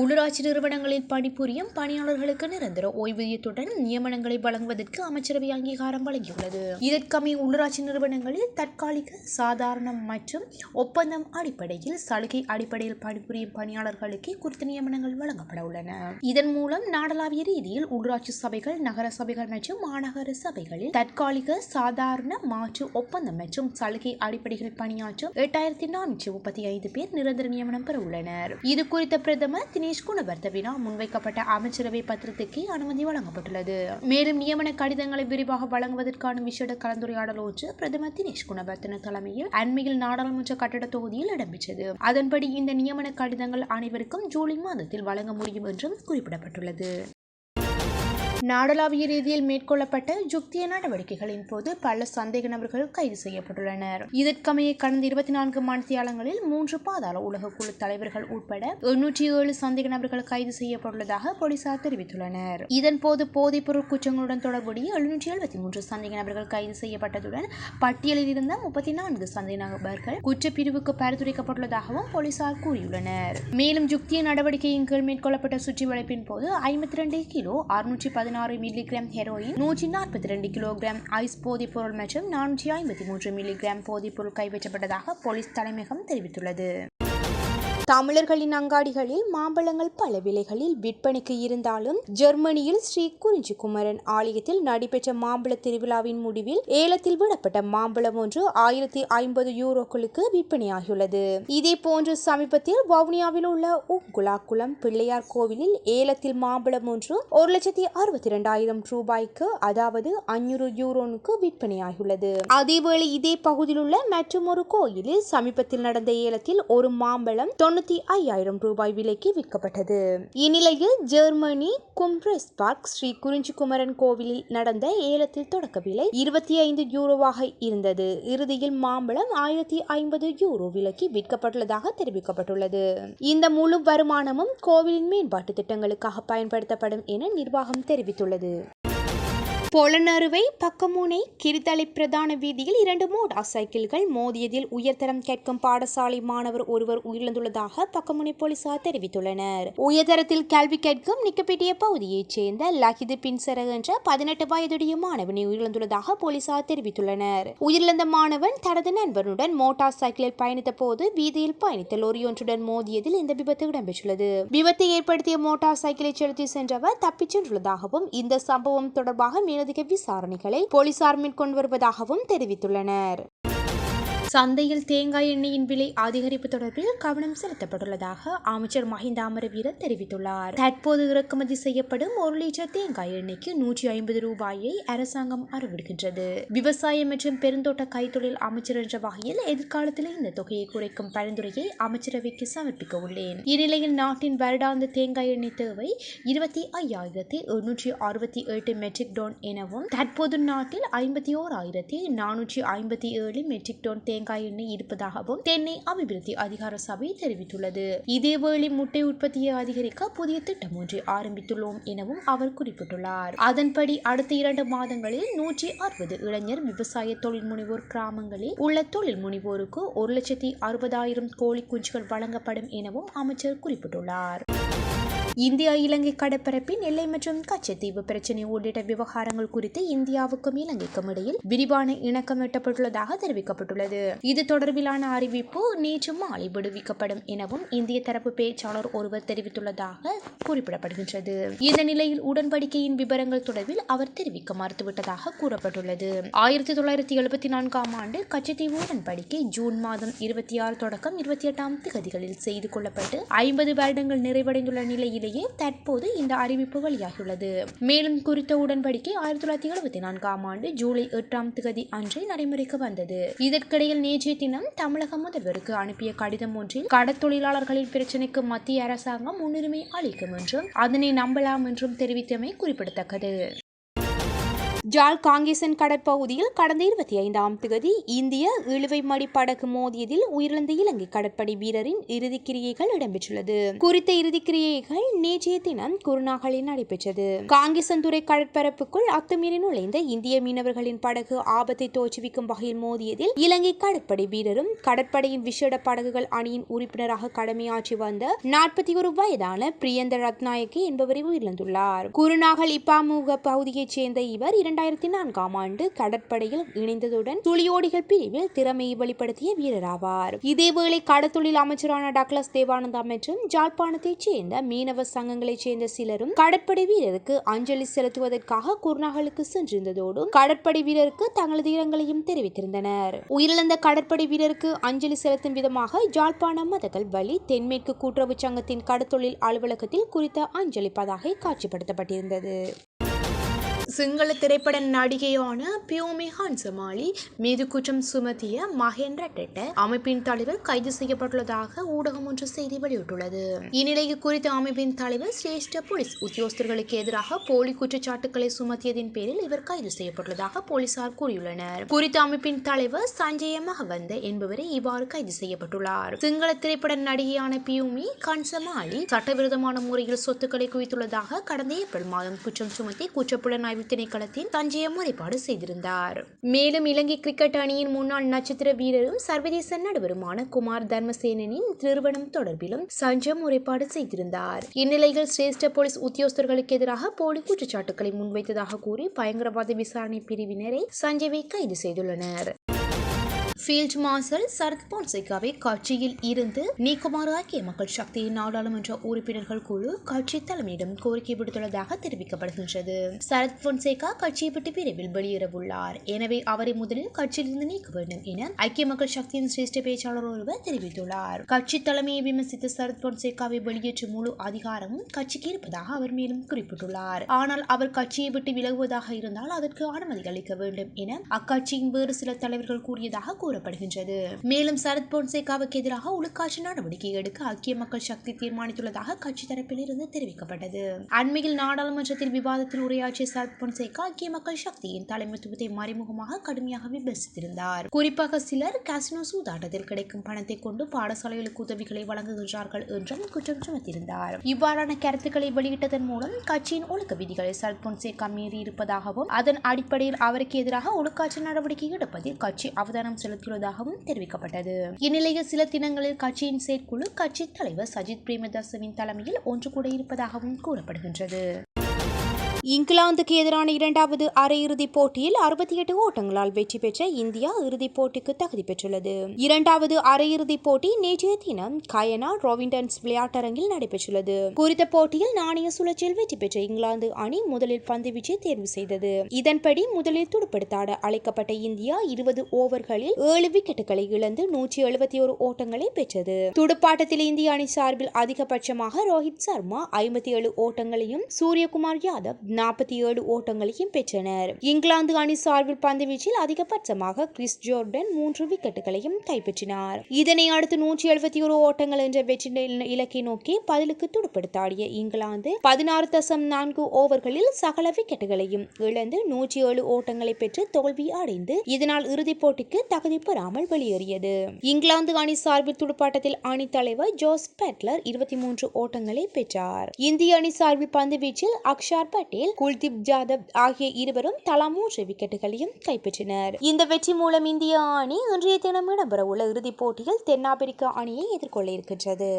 உள்ளூராட்சி நிறுவனங்களில் பணிபுரியும் பணியாளர்களுக்கு நிரந்தர ஓய்வூதியத்துடன் நியமனங்களை வழங்குவதற்கு அமைச்சரவை அங்கீகாரம் வழங்கியுள்ளது. இதற்கமைய உள்ளூராட்சி நிறுவனங்களில் தற்காலிக சாதாரண மற்றும் ஒப்பந்தம் அடிப்படையில் சலுகை அடிப்படையில் பணிபுரியும் பணியாளர்களுக்கு குறித்த நியமனங்கள் வழங்கப்பட உள்ளன. இதன் மூலம் நாடளாவிய ரீதியில் உள்ளூராட்சி சபைகள் நகர சபைகள் மற்றும் மாநகர சபைகளில் தற்காலிக சாதாரண மாற்று ஒப்பந்தம் மற்றும் சலுகை அடிப்படையில் பணியாற்றும் எட்டாயிரத்தி நானூற்றி முப்பத்தி ஐந்து பேர் நிரந்தர நியமனம் பெற உள்ளனர். இது குறித்த பிரதமர் தினேஷ் குணவர்த்தவினால் முன்வைக்கப்பட்ட அமைச்சரவை பத்திரத்துக்கு அனுமதி வழங்கப்பட்டுள்ளது. மேலும் நியமன கடிதங்களை விரிவாக வழங்குவதற்கான விசேட கலந்துரையாடல் ஒன்று பிரதமர் தினேஷ் குணவர்தன தலைமையில் அண்மையில் நாடாளுமன்ற கட்டட தொகுதியில் இடம்பெற்றது. அதன்படி இந்த நியமன கடிதங்கள் அனைவருக்கும் ஜூலை மாதத்தில் வழங்க முடியும் என்றும் குறிப்பிடப்பட்டுள்ளது. நாடளாவிய ரீதியில் மேற்கொள்ளப்பட்ட யுக்திய நடவடிக்கைகளின் போது பல சந்தேக நபர்கள் கைது செய்யப்பட்டுள்ளனர். இதற்கமைய கடந்த இருபத்தி நான்கு மணித்தியாலங்களில் மூன்று பாதாள உலக குழு தலைவர்கள் உட்பட எண்ணூற்றி ஏழு சந்தேக நபர்கள் கைது செய்யப்பட்டுள்ளதாக போலீசார் தெரிவித்துள்ளனர். இதன்போது போதைப்பொருள் குற்றங்களுடன் தொடர்புடைய எழுநூற்றி எழுபத்தி மூன்று சந்தேக நபர்கள் கைது செய்யப்பட்டதுடன் பட்டியலில் இருந்த முப்பத்தி நான்கு சந்தேக நபர்கள் குற்றப்பிரிவுக்கு பரிந்துரைக்கப்பட்டுள்ளதாகவும் போலீசார் கூறியுள்ளனர். மேலும் யுக்திய நடவடிக்கையின் கீழ் மேற்கொள்ளப்பட்ட சுற்றி வளைப்பின் போது ஐம்பத்தி ரெண்டு கிலோ அறுநூற்றி பதினாறு மில்லிகிராம் ஹெரோயின் நூற்றி நாற்பத்தி ரெண்டு கிலோகிராம் ஐஸ் போதைப் பொருள் மற்றும் நானூற்றி ஐம்பத்தி மூன்று மில்லிகிராம் போதைப் பொருள் கைப்பற்றப்பட்டதாக போலீஸ் தலைமையகம் தெரிவித்துள்ளது. தமிழர்களின் அங்காடிகளில் மாம்பழங்கள் பல விலைகளில் விற்பனைக்கு இருந்தாலும் ஜெர்மனியில் ஸ்ரீ குறிஞ்சி குமரன் ஆலயத்தில் நடைபெற்ற மாம்பழ திருவிழாவின் முடிவில் ஏலத்தில் விடப்பட்ட மாம்பழம் ஒன்று ஆயிரத்தி ஐம்பது யூரோக்களுக்கு விற்பனையாகியுள்ளது. இதே போன்று சமீபத்தில் வவுனியாவில் உள்ள உங்குலாக்குளம் பிள்ளையார் கோவிலில் ஏலத்தில் மாம்பழம் ஒன்று ஒரு லட்சத்தி அறுபத்தி இரண்டாயிரம் ரூபாய்க்கு அதாவது அஞ்சூறு யூரோனுக்கு விற்பனையாகியுள்ளது. அதேவேளை இதே பகுதியில் உள்ள மற்றும் ஒரு கோயிலில் சமீபத்தில் நடந்த ஏலத்தில் ஒரு மாம்பழம் தொண்ணூற்றி ஐயாயிரம் ரூபாய் விலைக்கு விற்கப்பட்டது. இந்நிலையில் ஜெர்மனி கும்ப்ரெஸ் பார்க் ஸ்ரீ குறிஞ்சிக்குமரன் கோவிலில் நடந்த ஏலத்தில் தொடக்க விலை இருபத்தி ஐந்து யூரோவாக இருந்தது. இறுதியில் மாம்பழம் ஆயிரத்தி ஐம்பது யூரோ விலைக்கு விற்கப்பட்டுள்ளதாக தெரிவிக்கப்பட்டுள்ளது. இந்த முழு வருமானமும் கோவிலின் மேம்பாட்டு திட்டங்களுக்காக பயன்படுத்தப்படும் என நிர்வாகம் தெரிவித்துள்ளது. பொலனறுவை பக்கமுனை கிருதலை பிரதான வீதியில் இரண்டு மோட்டார் சைக்கிள்கள் மோதியதில் உயர்தரம் கேட்கும் பாடசாலை மாணவர் ஒருவர் உயிரிழந்துள்ளதாக பக்கமுனை போலீசார் தெரிவித்துள்ளனர். உயர்தரத்தில் கல்வி கேட்கும் நிக்கப்பேட்டிய பகுதியைச் சேர்ந்த லஹிது பின்சர என்ற பதினெட்டு வயதுடைய மாணவனை உயிரிழந்துள்ளதாக போலீசார் தெரிவித்துள்ளனர். உயிரிழந்த மாணவன் தனது நண்பனுடன் மோட்டார் சைக்கிளில் பயணித்த போது வீதியில் பயணித்த லோரியொன்றுடன் மோதியதில் இந்த விபத்து இடம்பெற்றுள்ளது. விபத்தை ஏற்படுத்திய மோட்டார் சைக்கிளை செலுத்தி சென்றவர் தப்பிச் சென்றுள்ளதாகவும் இந்த சம்பவம் தொடர்பாக மேலதிக விசாரணைகளை போலீசார் மேற்கொண்டு வருவதாகவும் தெரிவித்துள்ளனர். சந்தையில் தேங்காய் எண்ணெயின் விலை அதிகரிப்பு தொடர்பில் கவனம் செலுத்தப்பட்டுள்ளதாக அமைச்சர் மஹிந்த அமரவீர தெரிவித்துள்ளார். தற்போது இறக்குமதி செய்யப்படும் ஒரு லிட்டர் தேங்காய் எண்ணெய்க்கு நூற்றி ஐம்பது ரூபாயை அரசாங்கம் அறிவிடுகின்றது. விவசாயம் மற்றும் பெருந்தோட்ட கைத்தொழில் அமைச்சர் என்ற வகையில் எதிர்காலத்தில் இந்த தொகையை குறைக்கும் பரிந்துரையை அமைச்சரவைக்கு சமர்ப்பிக்க உள்ளேன். இந்நிலையில் நாட்டின் வருடாந்த தேங்காய் எண்ணெய் தேவை இருபத்தி ஐயாயிரத்தி எண்ணூற்றி அறுபத்தி எட்டு மெட்ரிக் டோன் எனவும் தற்போது நாட்டில் ஐம்பத்தி ஓர் ஆயிரத்தி நானூற்றி ஐம்பத்தி ஏழு மெட்ரிக் டோன் தேங்காய் எண்ணெய் இருப்பதாகவும் தென்னை அபிவிருத்தி அதிகார சபை தெரிவித்துள்ளது. இதேவேளை முட்டை உற்பத்தியை அதிகரிக்க புதிய திட்டம் ஒன்றை ஆரம்பித்துள்ளோம் எனவும் அவர் குறிப்பிட்டுள்ளார். அதன்படி அடுத்த இரண்டு மாதங்களில் நூற்றி அறுபது இளைஞர் விவசாய தொழில் முனைவோர் கிராமங்களில் உள்ள தொழில் முனைவோருக்கு ஒரு லட்சத்தி அறுபதாயிரம் கோழி குஞ்சுகள் வழங்கப்படும் எனவும் அமைச்சர் குறிப்பிட்டுள்ளார். இந்தியா இலங்கை கடற்பரப்பின் எல்லை மற்றும் கச்சத்தீவு பிரச்சினை உள்ளிட்ட விவகாரங்கள் குறித்து இந்தியாவுக்கும் இலங்கைக்கும் இடையில் விரிவான இணக்கம் எட்டப்பட்டுள்ளதாக தெரிவிக்கப்பட்டுள்ளது. இது தொடர்பிலான அறிவிப்பு நேற்று மாலை விடுவிக்கப்படும் எனவும் இந்திய தரப்பு பேச்சாளர் ஒருவர் தெரிவித்துள்ளதாக குறிப்பிடப்படுகின்றது. இந்த நிலையில் உடன்படிக்கையின் விவரங்கள் தொடர்பில் அவர் தெரிவிக்க மறுத்துவிட்டதாக கூறப்பட்டுள்ளது. ஆயிரத்தி தொள்ளாயிரத்தி எழுபத்தி நான்காம் ஆண்டு கச்சத்தீவு உடன்படிக்கை ஜூன் மாதம் இருபத்தி ஆறு தொடக்கம் இருபத்தி எட்டாம் திகதிகளில் செய்து கொள்ளப்பட்டு ஐம்பது வருடங்கள் நிறைவடைந்துள்ள நிலையில் நிலையிலேயே தற்போது இந்த அறிவிப்பு வெளியாகியுள்ளது. மேலும் குறித்த உடன்படிக்கை ஆயிரத்தி தொள்ளாயிரத்தி எழுபத்தி நான்காம் ஆண்டு ஜூலை எட்டாம் தேதி அன்றே நடைமுறைக்கு வந்தது. இதற்கிடையில் நேற்றைய தினம் தமிழக முதல்வருக்கு அனுப்பிய கடிதம் ஒன்றில் கடற்தொழிலாளர்களின் பிரச்சினைக்கு மத்திய அரசாங்கம் முன்னுரிமை அளிக்கும் என்றும் அதனை நம்பலாம் என்றும் தெரிவித்தமை குறிப்பிடத்தக்கது. ஜால் காங்கேசன் கடற்பகுதியில் கடந்த இருபத்தி ஐந்தாம் தேதி இந்திய இழுவை மடி படகு மோதியதில் உயிரிழந்த இலங்கை கடற்படை வீரரின் இறுதிக்கிரியைகள் இடம்பெற்றுள்ளது. குறித்த இறுதிக்கிரியைகள் நேற்றைய தினம் குருநாகலில் நடைபெற்றது. காங்கேசன்துறை கடற்பரப்புக்குள் அத்துமீறி நுழைந்த இந்திய மீனவர்களின் படகு ஆபத்தை தோற்றுவிக்கும் வகையில் மோதியதில் இலங்கை கடற்படை வீரரும் கடற்படையின் விசேட படகுகள் அணியின் உறுப்பினராக கடமையாற்றி வந்த நாற்பத்தி ஒரு வயதான பிரியந்த ரத்நாயக்கி என்பவரை உயிரிழந்துள்ளார். குருநாகல் இப்பாமுக பகுதியைச் சேர்ந்த இவர் இரண்டாயிரத்தி நான்காம் ஆண்டு கடற்படையில் இணைந்ததுடன் துளியோடிகள் பிரிவில் திறமையை வெளிப்படுத்திய வீரராவார் இதேவேளை கடத்தொழில் அமைச்சரான டக்ளஸ் தேவானந்தா மற்றும் ஜாழ்ப்பாணத்தைச் சேர்ந்த மீனவ சங்கங்களைச் சேர்ந்த சிலரும் கடற்படை வீரருக்கு அஞ்சலி செலுத்துவதற்காக குர்நாகலுக்கு சென்றிருந்ததோடு கடற்படை வீரருக்கு தங்களது இரங்கலையும் தெரிவித்திருந்தனர். உயிரிழந்த கடற்படை வீரருக்கு அஞ்சலி செலுத்தும் விதமாக ஜாழ்ப்பாணம் மதகள் வழி தென்மேற்கு கூட்டுறவு சங்கத்தின் கடத்தொழில் அலுவலகத்தில் குறித்த அஞ்சலி பதாகை காட்சிப்படுத்தப்பட்டிருந்தது. சிங்கள திரைப்பட நடிகையான பியோமி ஹன்சமாலி மீது குற்றம் சுமத்திய மகேந்திர டெட்ட அமைப்பின் தலைவர் கைது செய்யப்பட்டுள்ளதாக ஊடகம் ஒன்று செய்தி வெளியிட்டுள்ளது. இந்நிலையில் குறித்த அமைப்பின் தலைவர் சிரேஷ்ட போலீஸ் உத்தியோகஸ்தர்களுக்கு எதிராக போலி குற்றச்சாட்டுகளை சுமத்தியதின் பேரில் இவர் கைது செய்யப்பட்டுள்ளதாக போலீசார் கூறியுள்ளனர். குறித்த அமைப்பின் தலைவர் சஞ்சய மகவந்த என்பவரை இவ்வாறு கைது செய்யப்பட்டுள்ளார். சிங்கள திரைப்பட நடிகையான பியூமி கன்சமாலி சட்டவிரோதமான முறையில் சொத்துக்களை குவித்துள்ளதாக கடந்த ஏப்ரல் மாதம் குற்றம் சுமத்தி குற்றப்புலனாய்வு திணைக்களத்தின் தஞ்சைய முறைப்பாடு செய்திருந்தார். மேலும் இலங்கை கிரிக்கெட் அணியின் முன்னாள் நட்சத்திர வீரரும் சர்வதேச நடுவருமான குமார் தர்மசேனனின் நிறுவனம் தொடர்பிலும் சஞ்சய் முறைப்பாடு செய்திருந்தார். இந்நிலையில் சிரேஷ்ட போலீஸ் உத்தியோகஸ்தர்களுக்கு எதிராக போலி குற்றச்சாட்டுகளை முன்வைத்ததாக கூறி பயங்கரவாத விசாரணை பிரிவினரை சஞ்சயை கைது செய்துள்ளனர். ஃபீல்ட் மார்ஷல் சரத் பொன்சேகாவை கட்சியில் இருந்து நீக்குமாறு ஐக்கிய மக்கள் சக்தியின் நாடாளுமன்ற உறுப்பினர்கள் குழு கட்சி தலைமையிடம் கோரிக்கை விடுத்துள்ளதாக தெரிவிக்கப்படுகின்றது. சரத் பொன்சேகா கட்சியை விட்டு விரைவில் வெளியேறவுள்ளார். எனவே அவரை முதலில் கட்சியிலிருந்து நீக்க வேண்டும் என ஐக்கிய மக்கள் சக்தியின் சிரேஷ்ட பேச்சாளர் ஒருவர் தெரிவித்துள்ளார். கட்சி தலைமையை விமர்சித்த சரத் பொன்சேகாவை வெளியேற்றும் முழு அதிகாரமும் கட்சிக்கு இருப்பதாக அவர் மேலும் குறிப்பிட்டுள்ளார். ஆனால் அவர் கட்சியை விட்டு விலகுவதாக இருந்தால் அதற்கு அனுமதி அளிக்க வேண்டும் என அக்கட்சியின் வேறு சில தலைவர்கள் கூறியதாக கூறப்படுகின்றது. மேலும் சரத் பொன்சேகாவுக்கு எதிராக உளுக்காட்சி நடவடிக்கை எடுக்க ஐக்கிய மக்கள் சக்தி தீர்மானித்துள்ளதாக கட்சி தரப்பில் இருந்து தெரிவிக்கப்பட்டது. அண்மையில் நாடாளுமன்றத்தில் விவாதத்தில் உரையாற்றிய சரத் பொன்சேகா ஐக்கிய மக்கள் சக்தியின் தலைமைத்துவத்தை மறைமுகமாக கடுமையாக விமர்சித்திருந்தார். குறிப்பாக சிலர் காசினோ சூதாட்டத்தில் கிடைக்கும் பணத்தை கொண்டு பாடசாலைகளுக்கு உதவிகளை வழங்குகின்றார்கள் என்றும் குற்றம் சுமத்தியிருந்தார். இவ்வாறான கருத்துக்களை வெளியிட்டதன் மூலம் கட்சியின் ஒழுக்க விதிகளை சரத் பொன்சேகா மீறி இருப்பதாகவும் அதன் அடிப்படையில் அவருக்கு எதிராக ஒழுக்காற்று நடவடிக்கை எடுப்பதில் கட்சி அவதானம் செலுத்தியுள்ளதாகவும் தெரிவிக்கப்பட்டது. இந்நிலையில் சில தினங்களில் கட்சியின் செயற்குழு கட்சி தலைவர் சஜித் பிரேமதாசவின் தலைமையில் ஒன்று கூட இருப்பதாகவும் கூறப்படுகின்றது. இங்கிலாந்துக்கு எதிரான இரண்டாவது அரையிறுதிப் போட்டியில் அறுபத்தி எட்டு ஓட்டங்களால் வெற்றி பெற்ற இந்தியா இறுதிப் போட்டிக்கு தகுதி பெற்றுள்ளது. இரண்டாவது அரையிறுதிப் போட்டி நேற்றைய தினம் கயனா ரோவிண்டன்ஸ் விளையாட்டரங்கில் நடைபெற்றுள்ளது. குறித்த போட்டியில் நாணய சுழற்சியில் வெற்றி பெற்ற இங்கிலாந்து அணி முதலில் பந்து வீச்சை தேர்வு செய்தது. இதன்படி முதலில் துடுப்படுத்தாட அழைக்கப்பட்ட இந்தியா இருபது ஓவர்களில் ஏழு விக்கெட்டுகளை இழந்து நூற்றி எழுபத்தி ஒரு ஓட்டங்களை பெற்றது. துடுப்பாட்டத்தில் இந்திய அணி சார்பில் அதிகபட்சமாக ரோஹித் சர்மா ஐம்பத்தி ஏழு ஓட்டங்களையும் சூரியகுமார் யாதவ் நாற்பத்தி ஏழு ஓட்டங்களையும் பெற்றனர். இங்கிலாந்து அணி சார்பில் பந்துவீச்சில் அதிகபட்சமாக கிறிஸ் ஜோர்டன் மூன்று விக்கெட்டுகளையும் கைப்பற்றினார். இதனை அடுத்து நூற்றி எழுபத்தி ஒரு ஓட்டங்கள் என்ற வெற்றி இலக்கை நோக்கி பதிலுக்கு துடுப்படுத்தாடிய இங்கிலாந்து பதினாறு தசம் நான்கு ஓவர்களில் சகல விக்கெட்டுகளையும் இழந்து நூற்றி ஏழு ஓட்டங்களை பெற்று தோல்வி அடைந்து இதனால் இறுதிப் போட்டிக்கு தகுதி பெறாமல் வெளியேறியது. இங்கிலாந்து அணி சார்பில் துடுப்பாட்டத்தில் அணி தலைவர் ஜோஸ் பேட்லர் இருபத்தி மூன்று ஓட்டங்களை பெற்றார். இந்திய அணி சார்பில் பந்து வீச்சில் அக்ஷார் பட்டேல் குல்தீப் ஜாதவ் ஆகிய இருவரும் தலா மூன்று விக்கெட்டுகளையும் கைப்பற்றினர். இந்த வெற்றி மூலம் இந்திய அணி இன்றைய தினம் இடம்பெறவுள்ள இறுதிப் போட்டியில் தென்னாப்பிரிக்க அணியை எதிர்கொள்ள இருக்கின்றது.